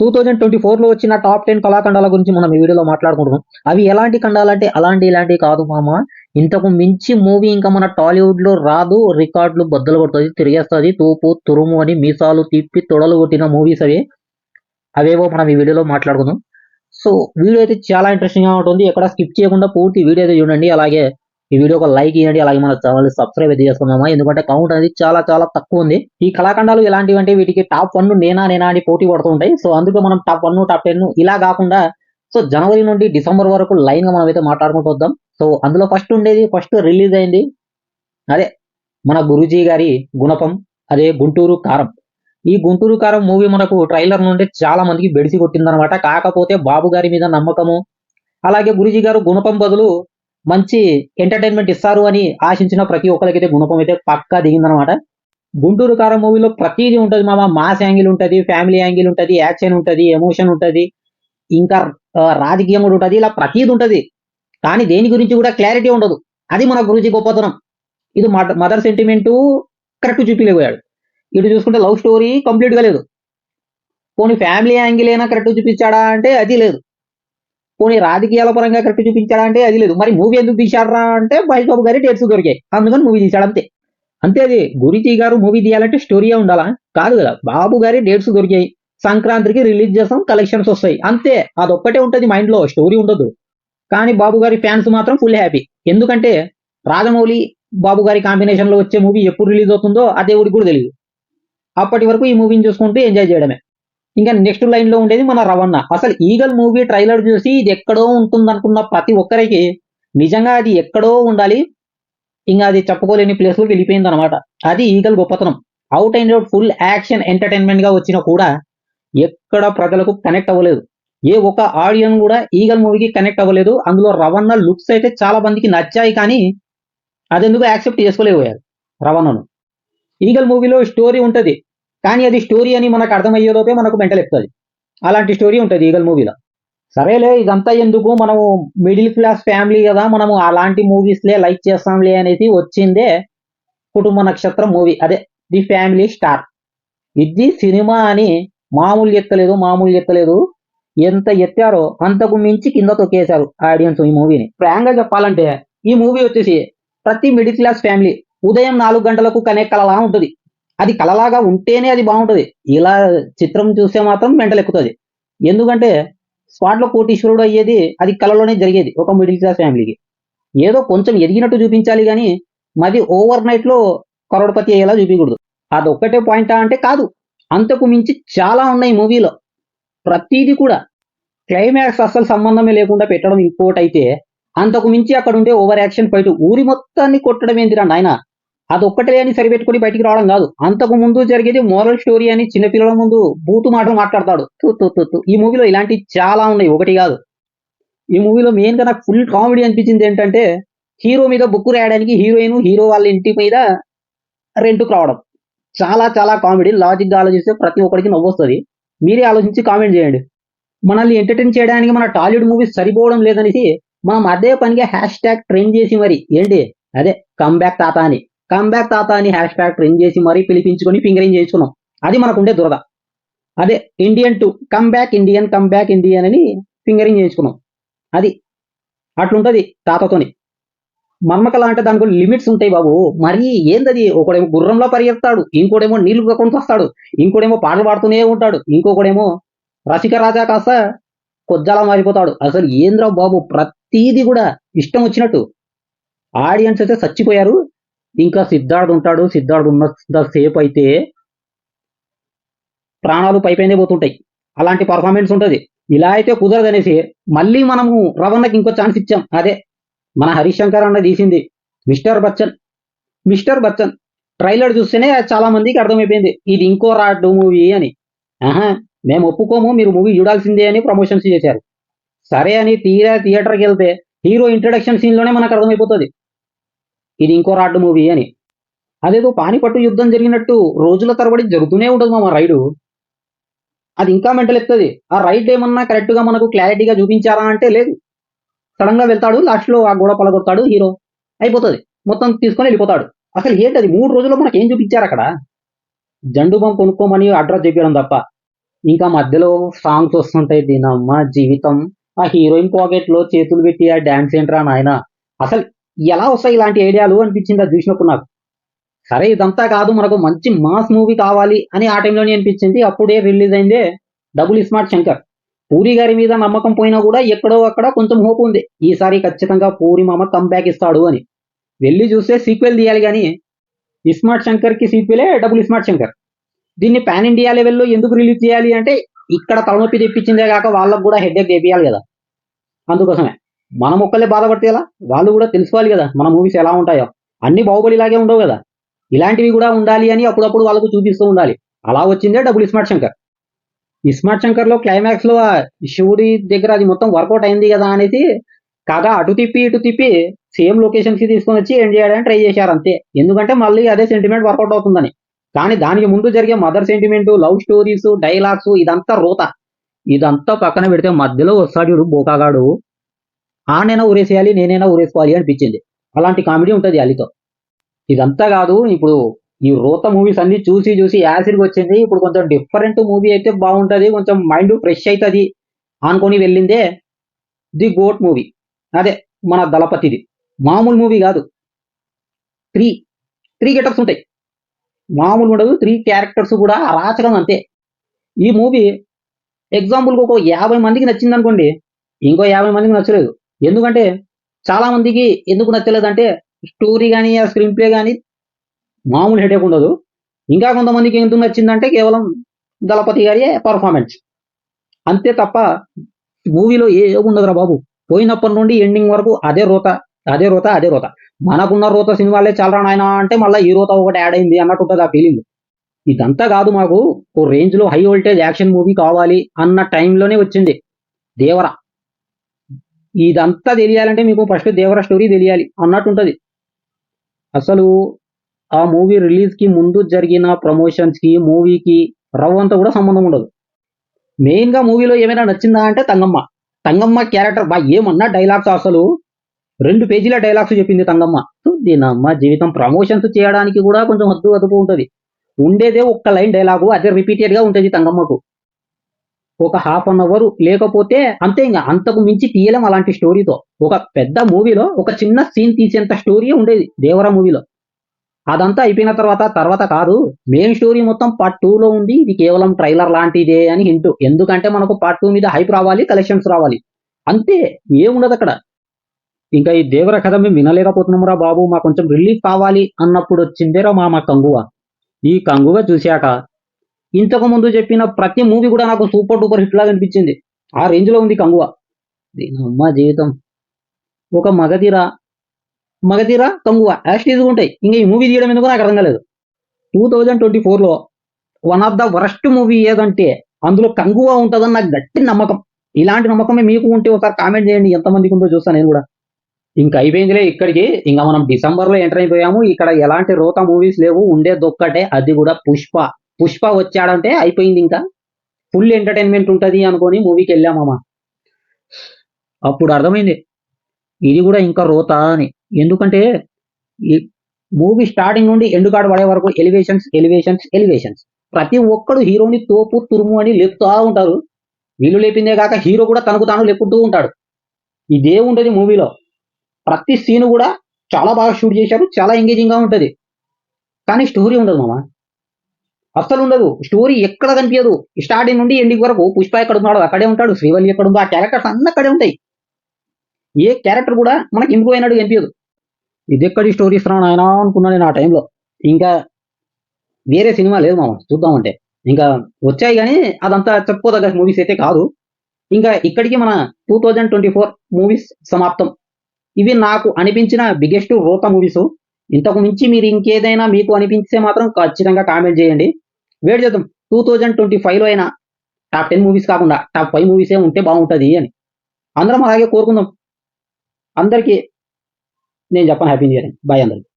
Two thousand twenty ఫోర్లో వచ్చిన top ten కళాఖండాల గురించి మనం ఈ వీడియోలో మాట్లాడుకుంటున్నాం. అవి ఎలాంటి ఖండాలంటే అలాంటి ఇలాంటివి కాదు మామ. ఇంతకు మించి మూవీ ఇంకా మన టాలీవుడ్లో రాదు రికార్డులు బద్దలు కొడుతుంది తిరిగేస్తుంది. తూపు తురుము అని మీసాలు తిప్పి తొడలు కొట్టిన మూవీస్ అవి. అవేవో మనం ఈ వీడియోలో మాట్లాడుకుందాం. సో వీడియో అయితే చాలా ఇంట్రెస్టింగ్గా ఉంటుంది. ఎక్కడ స్కిప్ చేయకుండా పూర్తి వీడియో అయితే చూడండి. అలాగే ఈ వీడియో ఒక లైక్ ఇవ్వండి అలాగే మన ఛానల్ సబ్స్క్రైబ్ అయితే చేసుకుందామా? ఎందుకంటే కౌంట్ అనేది చాలా చాలా తక్కువ ఉంది. ఈ కళాఖండాలు ఇలాంటివి అంటే వీటికి టాప్ వన్ నేనా నేనా అని పోటీ పడుతూ ఉంటాయి. సో అందుకే మనం టాప్ వన్ టాప్ టెన్ ఇలా కాకుండా సో జనవరి నుండి డిసెంబర్ వరకు లైన్గా మనం అయితే మాట్లాడుకుంటూ వద్దాం. సో అందులో ఫస్ట్ ఉండేది ఫస్ట్ రిలీజ్ అయింది. అదే మన గురూజీ గారి గుణపం అదే గుంటూరు కారం. ఈ గుంటూరు కారం మూవీ మనకు ట్రైలర్ నుండి చాలా మందికి బెడిసి కొట్టిందనమాట కాకపోతే బాబు గారి మీద నమ్మకము అలాగే గురూజీ గారు గుణపం బదులు మంచి ఎంటర్టైన్మెంట్ ఇస్తారు అని ఆశించిన ప్రతి ఒక్కరికైతే గుణపం అయితే పక్కా దిగిందనమాట గుంటూరు కారం మూవీలో ప్రతిదీ ఉంటుంది మామ. మాస్ యాంగిల్ ఉంటుంది ఫ్యామిలీ యాంగిల్ ఉంటుంది యాక్షన్ ఉంటుంది ఎమోషన్ ఉంటుంది ఇంకా రాజకీయం కూడా ఉంటుంది. ఇలా ప్రతిదీ ఉంటుంది. కానీ దేని గురించి కూడా క్లారిటీ ఉండదు. అది మన గురించి గొప్పతనం. ఇది మదర్ సెంటిమెంటు కరెక్ట్ చూపించలేకపోయాడు ఇటు చూసుకుంటే లవ్ స్టోరీ కంప్లీట్గా లేదు. పోనీ ఫ్యామిలీ యాంగిల్ అయినా కరెక్ట్ చూపించాడా అంటే అది లేదు. పోనీ రాజకీయాల పరంగా కరెక్ట్ చూపించాడా అంటే అది లేదు. మరి మూవీ ఎందుకు తీశాడరా అంటే మహేష్ బాబు గారి డేట్స్ దొరికాయి. అందుకని మూవీ తీశాడు అంతే. అంతే అది. గురుజీ గారు మూవీ తీయాలంటే స్టోరీయే ఉండాలా? కాదు కదా. బాబు గారి డేట్స్ దొరికాయి. సంక్రాంతికి రిలీజ్ చేస్తాం కలెక్షన్స్ వస్తాయి. అంతే. అదొక్కటే ఉంటది మైండ్లో. స్టోరీ ఉండదు. కానీ బాబు గారి ఫ్యాన్స్ మాత్రం ఫుల్ హ్యాపీ ఎందుకంటే రాజమౌళి బాబు గారి కాంబినేషన్లో వచ్చే మూవీ ఎప్పుడు రిలీజ్ అవుతుందో ఆ దేవుడికి కూడా తెలియదు అప్పటి వరకు ఈ మూవీని చూసుకుంటూ ఎంజాయ్ చేయడమే. ఇంకా నెక్స్ట్ లైన్లో ఉండేది మన రవణ. అసలు ఈగల్ మూవీ ట్రైలర్ చూసి ఇది ఎక్కడో ఉంటుంది అనుకున్న ప్రతి ఒక్కరికి నిజంగా అది ఎక్కడో ఉండాలి. ఇంకా అది చెప్పుకోలేని ప్లేస్లో వెళ్ళిపోయింది అనమాట అది ఈగల్ గొప్పతనం. Out and out full action ఎంటర్టైన్మెంట్గా వచ్చినా కూడా ఎక్కడ ప్రజలకు కనెక్ట్ అవ్వలేదు. ఏ ఒక్క ఆడియన్ కూడా ఈగల్ మూవీకి కనెక్ట్ అవ్వలేదు. అందులో రవణ లుక్స్ అయితే చాలా మందికి నచ్చాయి కానీ అదెందుకు యాక్సెప్ట్ చేసుకోలేకపోయారు రవణను. ఈగల్ మూవీలో స్టోరీ ఉంటుంది. కానీ అది స్టోరీ అని మనకు అర్థమయ్యేలోపే మనకు మెంటల్ ఎక్కుతుంది. అలాంటి స్టోరీ ఉంటుంది ఈగల్ మూవీలో. సరేలే ఇదంతా ఎందుకు? మనము మిడిల్ క్లాస్ ఫ్యామిలీ కదా మనము అలాంటి మూవీస్లే లైక్ చేస్తాంలే అనేది వచ్చిందే కుటుంబ నక్షత్రం మూవీ. అదే ది ఫ్యామిలీ స్టార్. ఇది సినిమా అని మామూలు ఎత్తలేదు మామూలు ఎత్తలేదు. ఎంత ఎత్తారో అంతకు మించి కింద తొక్కేశారు ఆడియన్స్ ఈ మూవీని. ప్రాంగా చెప్పాలంటే ఈ మూవీ వచ్చేసి ప్రతి మిడిల్ క్లాస్ ఫ్యామిలీ ఉదయం నాలుగు గంటలకు కనెక్ట్ కలలా ఉంటుంది. అది కలలాగా ఉంటేనే అది బాగుంటది. ఇలా చిత్రం చూస్తే మాత్రం మెంటలెక్కుతుంది ఎందుకంటే స్పాట్లో కోటీశ్వరుడు అయ్యేది అది కలలోనే జరిగేది ఒక మిడిల్ క్లాస్ ఫ్యామిలీకి. ఏదో కొంచెం ఎదిగినట్టు చూపించాలి కానీ మాది ఓవర్ నైట్లో కరోడపతి అయ్యేలా చూపించకూడదు. అది ఒక్కటే పాయింటా అంటే కాదు. అంతకు మించి చాలా ఉన్నాయి మూవీలో. ప్రతిదీ కూడా క్లైమాక్స్ అస్సలు సంబంధమే లేకుండా పెట్టడం ఇంకోటి అయితే అంతకు మించి అక్కడ ఉండే ఓవర్ యాక్షన్ ఫైట్ ఊరి మొత్తాన్ని కొట్టడం ఏందిరా నాయన? అదొక్కటే అని సరిపెట్టుకొని బయటికి రావడం కాదు. అంతకు ముందు జరిగేది మోరల్ స్టోరీ అని చిన్నపిల్లల ముందు బూతు మాటలు మాట్లాడతాడు. తు, ఈ మూవీలో ఇలాంటివి చాలా ఉన్నాయి. ఒకటి కాదు. ఈ మూవీలో మెయిన్గా నాకు ఫుల్ కామెడీ అనిపించింది ఏంటంటే హీరో మీద బుక్ రాయడానికి హీరోయిన్ హీరో వాళ్ళ ఇంటి మీద రెంట్కు రావడం. చాలా చాలా కామెడీ లాజిక్గా ఆలోచిస్తే ప్రతి ఒక్కరికి నవ్వొస్తుంది. మీరే ఆలోచించి కామెంట్ చేయండి. మనల్ని ఎంటర్టైన్ చేయడానికి మన టాలీవుడ్ మూవీస్ సరిపోవడం లేదనేసి మనం అదే పనిగా హ్యాష్ ట్యాగ్ ట్రెండ్ చేసి మరి. ఏంటి? అదే కమ్బ్యాక్ తాత అని. కమ్బ్యాక్ తాత అని హ్యాష్ ట్యాగ్ ట్రెండ్ చేసి మరీ పిలిపించుకొని ఫింగరింగ్ చేసుకున్నాం అది మనకుండే దురద. అదే Indian two comeback Indian comeback Indian అని ఫింగరింగ్ చేసుకున్నాం అది అట్లుంటది తాతతోని. మర్మకళ అంటే దానికి లిమిట్స్ ఉంటాయి బాబు. మరి ఏందది? ఒకడేమో గుర్రంలో పరిగెత్తాడు ఇంకోడేమో నీళ్ళు కక్కొని వస్తాడు ఇంకోడేమో పాటలు పాడుతూనే ఉంటాడు ఇంకొకడేమో రసిక రాజా కాస్త కొజ్జాల మారిపోతాడు. అసలు ఏంద్రా బాబు? ప్రతీది కూడా ఇష్టం వచ్చినట్టు. ఆడియన్స్ అయితే చచ్చిపోయారు. ఇంకా సిద్ధార్థ్ ఉంటాడు సిద్ధార్థ్ ఉన్నంత సేపు అయితే ప్రాణాలు పైపైనే పోతుంటాయి. అలాంటి పర్ఫార్మెన్స్ ఉంటది. ఇలా అయితే కుదరదనేసి మళ్ళీ మనము రవణకి ఇంకో ఛాన్స్ ఇచ్చాం. అదే మన హరిశంకర్ అన్న తీసింది mister Bachchan mister Bachchan. Trailer చూస్తేనే చాలా మందికి అర్థమైపోయింది ఇది ఇంకో రాడ్డు మూవీ అని. ఆహా మేము ఒప్పుకోము మీరు మూవీ చూడాల్సిందే అని ప్రమోషన్స్ చేశారు. సరే అని తీరా థియేటర్కి వెళ్తే హీరో ఇంట్రడక్షన్ సీన్లోనే మనకు అర్థమైపోతుంది. ఇది ఇంకో రాడ్డు మూవీ అని. అదేదో పానిపట్టు యుద్ధం జరిగినట్టు రోజుల తరబడి జరుగుతూనే ఉంటుంది మామ రైడు. అది ఇంకా మెంటల్ ఆ రైడ్ ఏమన్నా కరెక్ట్గా మనకు క్లారిటీగా చూపించారా అంటే లేదు. సడన్గా వెళ్తాడు లాస్ట్లో ఆ గోడ పలగొడతాడు హీరో అయిపోతుంది. మొత్తం తీసుకొని వెళ్ళిపోతాడు. అసలు ఏంటది? మూడు రోజుల్లో మనకి ఏం చూపించారు అక్కడ? జండు బొమ్మ కొనుక్కోమని అడ్రస్ చెప్పడం తప్ప. ఇంకా మధ్యలో సాంగ్స్ వస్తుంటాయి దీనమ్మ జీవితం. ఆ హీరోయిన్ పాకెట్లో చేతులు పెట్టి ఆ డ్యాన్స్ ఏంట్రా నాయన? అసలు ఎలా వస్తాయి ఇలాంటి ఐడియాలు అనిపించింది అది చూసినప్పుడు నాకు. సరే ఇదంతా కాదు మనకు మంచి మాస్ మూవీ కావాలి అని ఆ టైంలోనే అనిపించింది. అప్పుడే రిలీజ్ అయిందే డబుల్ స్మార్ట్ శంకర్. పూరి గారి మీద నమ్మకం పోయినా కూడా ఎక్కడో అక్కడ కొంచెం హోప్ ఉంది. ఈసారి ఖచ్చితంగా పూరి మామ కంబ్యాక్ ఇస్తాడు అని. వెళ్ళి చూస్తే సీక్వెల్ తీయాలి కానీ ఇస్మార్ట్ శంకర్కి సీక్వెలే డబుల్ స్మార్ట్ శంకర్. దీన్ని పాన్ ఇండియా లెవెల్లో ఎందుకు రిలీజ్ చేయాలి అంటే ఇక్కడ తలనొప్పి తెప్పించిందే కాక వాళ్ళకు కూడా హెడ్ఏక్ తెప్పియాలి కదా. అందుకోసమే. మనం ఒక్కలే బాధపడితే ఎలా? వాళ్ళు కూడా తెలుసుకోవాలి కదా మన మూవీస్ ఎలా ఉంటాయో. అన్ని బాహుబలిలాగే ఉండవు కదా. ఇలాంటివి కూడా ఉండాలి అని అప్పుడప్పుడు వాళ్ళకు చూపిస్తూ ఉండాలి. అలా వచ్చిందే డబుల్ స్మార్ట్ శంకర్. ఈ స్మార్ట్ శంకర్లో క్లైమాక్స్లో ఆ శివుడి దగ్గర అది మొత్తం వర్కౌట్ అయింది కదా అనేసి కాగా అటు తిప్పి ఇటు తిప్పి సేమ్ లొకేషన్స్కి తీసుకొని వచ్చి ఎండ్ చేయడానికి ట్రై చేశారు అంతే. ఎందుకంటే మళ్ళీ అదే సెంటిమెంట్ వర్కౌట్ అవుతుందని. కానీ దానికి ముందు జరిగే mother sentiment love stories dialogues ఇదంతా రోత. ఇదంతా పక్కన పెడితే మధ్యలో వస్తాడు బోకాగాడు. ఆనైనా ఊరేసేయాలి నేనైనా ఊరేసుకోవాలి అనిపించింది. అలాంటి కామెడీ ఉంటుంది అలితో ఇదంతా కాదు ఇప్పుడు ఈ రోత మూవీస్ అన్ని చూసి చూసి యాసిడ్కి వచ్చింది. ఇప్పుడు కొంచెం డిఫరెంట్ మూవీ అయితే బాగుంటుంది కొంచెం మైండ్ ఫ్రెష్ అవుతుంది అనుకొని వెళ్ళిందే ది గోట్ మూవీ. అదే మన దళపతిది. మామూలు మూవీ కాదు. త్రీ త్రీ గెటప్స్ ఉంటాయి. మామూలు ఉండదు త్రీ క్యారెక్టర్స్ కూడా అరాచకం అంతే. ఈ మూవీ ఎగ్జాంపుల్కి ఒక యాభై మందికి నచ్చింది అనుకోండి ఇంకో యాభై మందికి నచ్చలేదు. ఎందుకంటే చాలా మందికి ఎందుకు నచ్చలేదు అంటే స్టోరీ కానీ ఆ స్క్రీన్ ప్లే కానీ మామూలు హెడేక్ ఉండదు. ఇంకా కొంతమందికి ఎందుకు నచ్చిందంటే కేవలం దళపతి గారి పర్ఫార్మెన్స్ అంతే తప్ప మూవీలో ఏ ఉండదురా బాబు. పోయినప్పటి నుండి ఎండింగ్ వరకు అదే రోత అదే రోత అదే రోత. మనకున్న రోత సినిమాలే చాలా నాయన అంటే మళ్ళీ ఈ రోత ఒకటి యాడ్ అయింది అన్నట్టు ఉంటుంది ఆ ఫీలింగ్ ఇదంతా కాదు మాకు. ఓ రేంజ్లో హై వోల్టేజ్ యాక్షన్ మూవీ కావాలి అన్న టైంలోనే వచ్చింది. దేవర. ఇదంతా తెలియాలంటే మీకు ఫస్ట్ దేవర స్టోరీ తెలియాలి అన్నట్టు ఉంటుంది అసలు ఆ మూవీ రిలీజ్కి ముందు జరిగిన ప్రమోషన్స్కి మూవీకి రవ్వంతా కూడా సంబంధం ఉండదు. మెయిన్గా మూవీలో ఏమైనా నచ్చిందా అంటే తంగమ్మ. తంగమ్మ క్యారెక్టర్ బా ఏమన్నా డైలాగ్స్ అసలు రెండు పేజీల డైలాగ్స్ చెప్పింది తంగమ్మ. దీనమ్మ జీవితం ప్రమోషన్స్ చేయడానికి కూడా కొంచెం హద్దు అదుపు ఉంటుంది. ఉండేదే ఒక్క లైన్ డైలాగు అదే రిపీటెడ్గా ఉంటుంది తంగమ్మకు. ఒక హాఫ్ అన్ అవర్ లేకపోతే అంతే ఇంకా అంతకు మించి తీయలేం అలాంటి స్టోరీతో ఒక పెద్ద మూవీలో ఒక చిన్న సీన్ తీసేంత స్టోరీ ఉండేది దేవరా మూవీలో అదంతా అయిపోయిన తర్వాత తర్వాత కాదు మెయిన్ స్టోరీ మొత్తం పార్ట్ టూ లో ఉంది ఇది కేవలం ట్రైలర్ లాంటిదే అని హింట్. ఎందుకంటే మనకు పార్ట్ టూ మీద హైప్ రావాలి కలెక్షన్స్ రావాలి. అంతే ఏముండదు అక్కడ. ఇంకా ఈ దేవర కథ మేము వినలేకపోతున్నామురా బాబు మా కొంచెం రిలీఫ్ కావాలి అన్నప్పుడు వచ్చిందేరా మా మా కంగువ. ఈ కంగువ చూశాక ఇంతకు ముందు చెప్పిన ప్రతి మూవీ కూడా నాకు సూపర్ డూపర్ హిట్ లాగా అనిపించింది. ఆ రేంజ్లో ఉంది కంగువ. దీని అమ్మ జీవితం. ఒక మగధీర మగధీర కంగువ యాస్టీజ్గా ఉంటాయి. ఇంకా ఈ మూవీ తీయడం ఎందుకు నాకు అర్థం కాలేదు. టూ థౌజండ్ ట్వంటీ ఫోర్లో one of the worst movie ఏదంటే అందులో కంగువ ఉంటుందని నాకు గట్టి నమ్మకం. ఇలాంటి నమ్మకమే మీకు ఉంటే ఒకసారి కామెంట్ చేయండి. ఎంతమందికి ఉందో చూస్తాను నేను కూడా. ఇంకా అయిపోయిందిలే ఇక్కడికి. ఇంకా మనం డిసెంబర్లో ఎంటర్ అయిపోయాము. ఇక్కడ ఎలాంటి రోత మూవీస్ లేవు. ఉండేది ఒక్కటే అది కూడా పుష్ప. పుష్ప వచ్చాడంటే అయిపోయింది ఇంకా. ఫుల్ ఎంటర్టైన్మెంట్ ఉంటుంది అనుకొని మూవీకి వెళ్ళామమ్మా అప్పుడు అర్థమైంది. ఇది కూడా ఇంకా రోత అని. ఎందుకంటే ఈ మూవీ స్టార్టింగ్ నుండి ఎండు పడే వరకు ఎలివేషన్స్ ఎలివేషన్స్ ఎలివేషన్స్ ప్రతి ఒక్కడు హీరోని తోపు తురుము అని లేపుతూ ఉంటారు. వీళ్ళు లేపిందే కాక హీరో కూడా తనకు తాను లేపుతూ ఉంటాడు. ఇదే ఉంటుంది మూవీలో ప్రతి సీన్ కూడా చాలా బాగా షూట్ చేశారు చాలా ఎంగేజింగ్గా గా కానీ స్టోరీ ఉండదు మామ. అస్సలు ఉండదు స్టోరీ ఎక్కడ కనిపించదు స్టార్టింగ్ నుండి ఎండింగ్ వరకు పుష్ప ఎక్కడ ఉన్నాడు అక్కడే ఉంటాడు. శ్రీవల్లి ఎక్కడ ఉందో ఆ క్యారెక్టర్స్ అన్నీ అక్కడే ఉంటాయి. ఏ క్యారెక్టర్ కూడా మనకి ఇంప్రూవ్ అయినాడు కనిపించదు ఇది ఎక్కడి స్టోరీ ఇస్తున్నాను ఆయన అనుకున్నాను నేను ఆ టైంలో. ఇంకా వేరే సినిమా లేదు మామ చూద్దామంటే. ఇంకా వచ్చాయి కానీ అదంతా చెప్పుకోదగ్గ మూవీస్ అయితే కాదు. ఇంకా ఇక్కడికి మన two thousand twenty four movies సమాప్తం. ఇవి నాకు అనిపించిన బిగ్గెస్ట్ రోత మూవీస్ ఇంతకు మించి మీరు ఇంకేదైనా మీకు అనిపించే మాత్రం ఖచ్చితంగా కామెంట్ చేయండి. వెయిట్ చేద్దాం. టూ థౌజండ్ ట్వంటీ ఫైవ్లో అయినా టాప్ టెన్ మూవీస్ కాకుండా టాప్ ఫైవ్ మూవీసే ఉంటే బాగుంటుంది అని. అందరం అలాగే కోరుకుందాం. అందరికీ నేను చెప్పను హ్యాపీ న్యూ ఇయర్ బాయ్ అందరికీ.